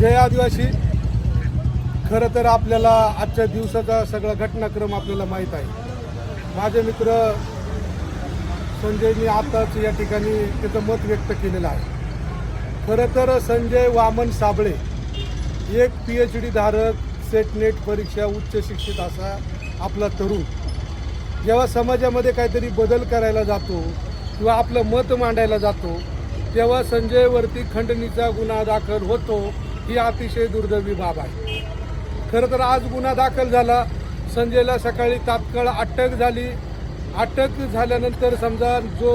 जय आदिवासी. खरं तर आपल्याला आजच्या दिवसाचा सगळा घटनाक्रम आपल्याला माहीत आहे. माझे मित्र संजयनी आताच या ठिकाणी त्याचं मत व्यक्त केलेलं आहे. खरं तर संजय वामन साबळे एक पी एच डी धारक सेट नेट परीक्षा उच्च शिक्षित असा आपला तरुण. जेव्हा समाजामध्ये काहीतरी बदल करायला जातो किंवा आपलं मत मांडायला जातो तेव्हा संजयवरती खंडणीचा गुन्हा दाखल होतो. ही अतिशय दुर्दैवी बाब आहे. खरं तर आज गुन्हा दाखल झाला. संजयला सकाळी तात्काळ अटक झाली. अटक झाल्यानंतर समजा जो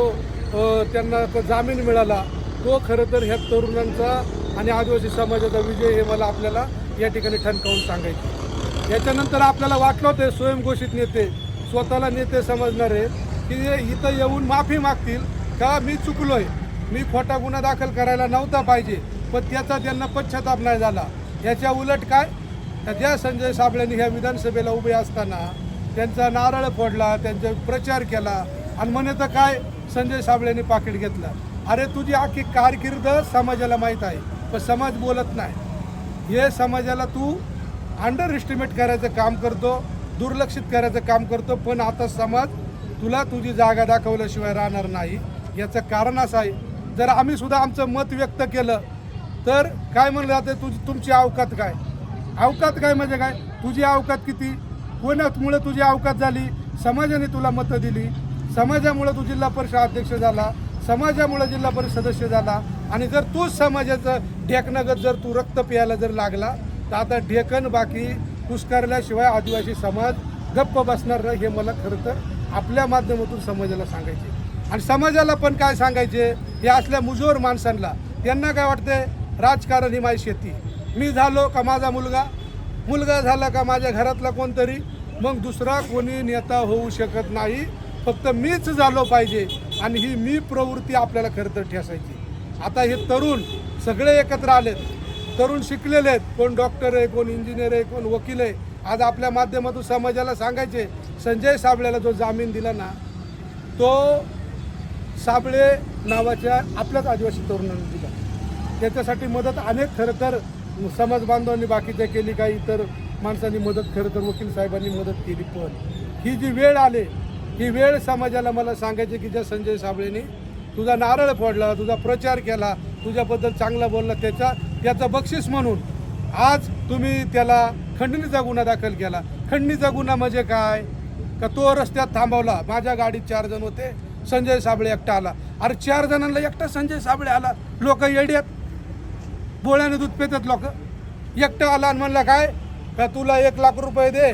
त्यांना जामीन मिळाला तो खरं तर ह्या तरुणांचा आणि आदिवासी समाजाचा विजय हे मला आपल्याला या ठिकाणी ठणकावून सांगायचं याच्यानंतर आपल्याला वाटलं होतं स्वयंघोषित नेते स्वतःला नेते समजणारे की हे इथं येऊन माफी मागतील. का मी चुकलोय? मी खोटा गुन्हा दाखल करायला नव्हता पाहिजे. पण त्याचा त्यांना पश्चाताप नाही झाला. याच्या उलट काय? तर ज्या संजय साबळेंनी ह्या विधानसभेला उभे असताना त्यांचा नारळ फोडला त्यांचा प्रचार केला. आणि म्हणे तर काय? संजय साबळेंनी पाकिट घेतलं. अरे तुझी आखी कारकीर्द समाजाला माहीत आहे पण समाज बोलत नाही. हे समाजाला तू अंडर एस्टिमेट करायचं काम करतो दुर्लक्षित करायचं काम करतो पण आता समाज तुला तुझी जागा दाखवल्याशिवाय राहणार नाही. याचं कारण असं आहे. जर आम्ही सुद्धा आमचं मत व्यक्त केलं तर काय म्हणलं जातं तुझी तुमची अवकात काय? अवकात काय म्हणजे काय? तुझी अवकात किती? कोणामुळं तुझी अवकात झाली? समाजाने तुला मतं दिली. समाजामुळं तू जिल्हा परिषद अध्यक्ष झाला. समाजामुळं जिल्हा परिषद सदस्य झाला. आणि जर तूच समाजाचं ढेकनगत जर तू रक्त प्यायला जर लागला तर आता ढेकण बाकी पुष्कारल्याशिवाय आदिवासी समाज गप्प बसणार नाही हे मला खरं तर आपल्या माध्यमातून समाजाला सांगायचे. आणि समाजाला पण काय सांगायचे? हे असल्या मुजोर माणसांना. त्यांना काय वाटतंय? राजकारण ही माझी शेती. मी झालो का माझा मुलगा? मुलगा झाला का माझ्या घरातला कोणतरी? मग दुसरा कोणी नेता होऊ शकत नाही. फक्त मीच झालो पाहिजे आणि ही मी प्रवृत्ती आपल्याला खरं तर ठेसायची. आता हे तरुण सगळे एकत्र आलेत. तरुण शिकलेले आहेत. कोण डॉक्टर आहे कोण इंजिनियर आहे कोण वकील आहे. आज आपल्या माध्यमातून समाजाला सांगायचे संजय साबळेला जो जामीन दिला ना तो साबळे नावाच्या आपल्याच आदिवासी तरुणांनी दिला. त्याच्यासाठी मदत अनेक खरं तर समाज बांधवांनी बाकीच्या केली काही इतर माणसांनी मदत खरं तर वकील साहेबांनी मदत केली पण ही जी वेळ आले ही वेळ समाजाला मला सांगायची की ज्या संजय साबळेने तुझा नारळ फोडला तुझा प्रचार केला तुझ्याबद्दल चांगला बोलला त्याचा त्याचं बक्षीस म्हणून आज तुम्ही त्याला खंडणीचा गुन्हा दाखल केला. खंडणीचा गुन्हा म्हणजे काय? का तो रस्त्यात थांबवला. माझ्या गाडीत चार जण होते. संजय साबळे एकटा आला. अरे चार जणांना एकटा संजय साबळे आला. लोक येड्यात. बोळ्याने दूध पितात लोक. एकटं आला आणि म्हणला काय? का तुला एक लाख रुपये दे?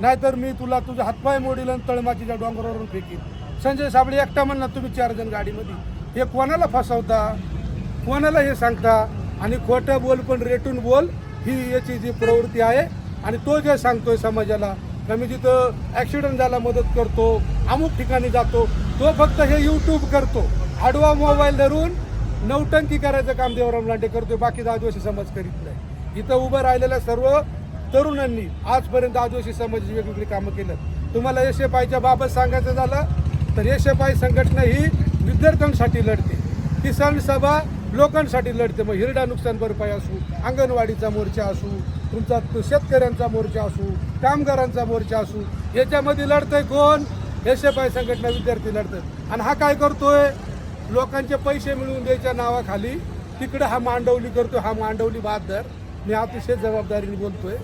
नाहीतर मी तुला तुझा हातपाय मोडील आणि तळमाचीच्या डोंगरावरून फेकीन. संजय साबळे एकटा म्हणला तुम्ही चार जण गाडीमध्ये. हे कोणाला फसवता? कोणाला हे सांगता? आणि खोटं बोल पण रेटून बोल ही याची जी प्रवृत्ती आहे. आणि तो जे सांगतोय समाजाला का मी जिथं ॲक्सिडेंट झाला मदत करतो अमुक ठिकाणी जातो तो फक्त हे यूट्यूब करतो. आडवा मोबाईल धरून नौटंकी करायचं काम देवराम लांडे करतोय बाकी आदिवासी समाज करीत नाही. इथं उभं राहिलेल्या सर्व तरुणांनी आजपर्यंत आदिवासी समाजाची वेगवेगळी कामं केलं तुम्हाला एस एफ आयच्या बाबत सांगायचं झालं तर एस एफ आय संघटना ही विद्यार्थ्यांसाठी लढते. किसान सभा लोकांसाठी लढते. मग हिरडा नुकसान भरपाई असू अंगणवाडीचा मोर्चा असू तुमचा तो शेतकऱ्यांचा मोर्चा असू कामगारांचा मोर्चा असू याच्यामध्ये लढतंय कोण? एस एफ आय संघटना विद्यार्थी लढतात. आणि हा काय करतोय? लोकांचे पैसे मिळवून द्यायच्या नावाखाली तिकडं हा मांडवली करतो हा मांडवली बहादर मी अतिशय जबाबदारीने बोलतोय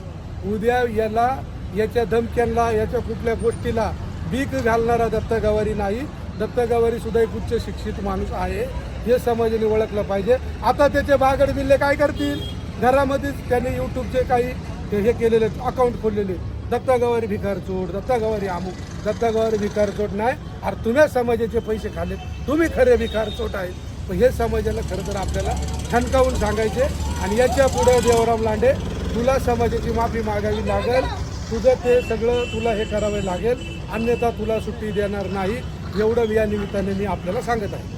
उद्या याला याच्या धमक्यांना याच्या कुठल्या गोष्टीला भीक घालणारा दत्तगावारी नाही. दत्तगावारी सुद्धा एक उच्च शिक्षित माणूस आहे हे समाजाने ओळखलं पाहिजे. आता त्याचे बागड बिल्ले काय करतील? घरामध्येच त्याने यूट्यूबचे काही हे केलेले अकाउंट खोललेले. दत्तागावारी भिकार चोट दत्तागावारी अमुक दत्ता भिकार चोट नाही. अरे तुम्ही समाजाचे पैसे खालेत तुम्ही खरे विकार चोट आहेत. हे समाजाला खरं तर आपल्याला ठणकावून सांगायचे आणि याच्यापुढे देवराम लांडे तुला समाजाची माफी मागावी लागेल. तुझं ते सगळं तुला हे करावे लागेल. अन्यथा तुला सुट्टी देणार नाही. एवढं या निमित्ताने मी आपल्याला सांगत आहे.